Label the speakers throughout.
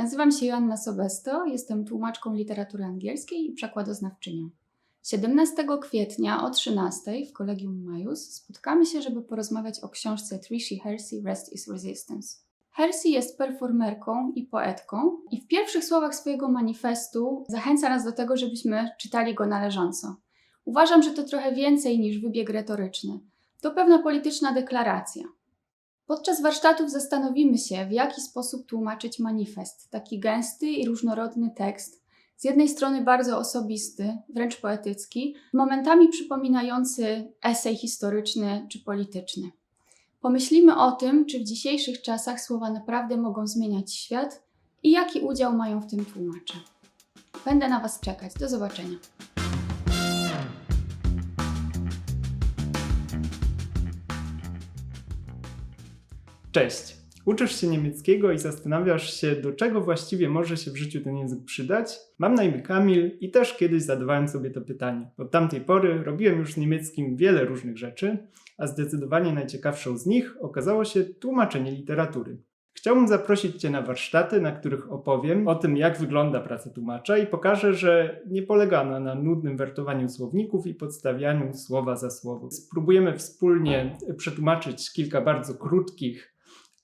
Speaker 1: Nazywam się Joanna Sobesto, jestem tłumaczką literatury angielskiej i przekładoznawczynią. 17 kwietnia o 13 w Kolegium Majus spotkamy się, żeby porozmawiać o książce Trishi Hersey Rest is Resistance. Hersey jest performerką i poetką i w pierwszych słowach swojego manifestu zachęca nas do tego, żebyśmy czytali go należąco. Uważam, że to trochę więcej niż wybieg retoryczny. To pewna polityczna deklaracja. Podczas warsztatów zastanowimy się, w jaki sposób tłumaczyć manifest, taki gęsty i różnorodny tekst, z jednej strony bardzo osobisty, wręcz poetycki, momentami przypominający esej historyczny czy polityczny. Pomyślimy o tym, czy w dzisiejszych czasach słowa naprawdę mogą zmieniać świat i jaki udział mają w tym tłumacze. Będę na Was czekać. Do zobaczenia.
Speaker 2: Cześć! Uczysz się niemieckiego i zastanawiasz się, do czego właściwie może się w życiu ten język przydać? Mam na imię Kamil i też kiedyś zadawałem sobie to pytanie. Od tamtej pory robiłem już z niemieckim wiele różnych rzeczy, a zdecydowanie najciekawszą z nich okazało się tłumaczenie literatury. Chciałbym zaprosić Cię na warsztaty, na których opowiem o tym, jak wygląda praca tłumacza i pokażę, że nie polega ona na nudnym wertowaniu słowników i podstawianiu słowa za słowo. Spróbujemy wspólnie przetłumaczyć kilka bardzo krótkich,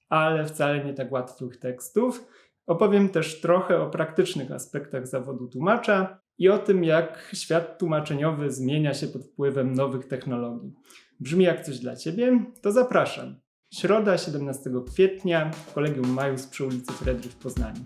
Speaker 2: ale wcale nie tak łatwych tekstów. Opowiem też trochę o praktycznych aspektach zawodu tłumacza i o tym, jak świat tłumaczeniowy zmienia się pod wpływem nowych technologii. Brzmi jak coś dla Ciebie? To zapraszam. Środa 17 kwietnia Kolegium Majus przy ulicy Fredry w Poznaniu.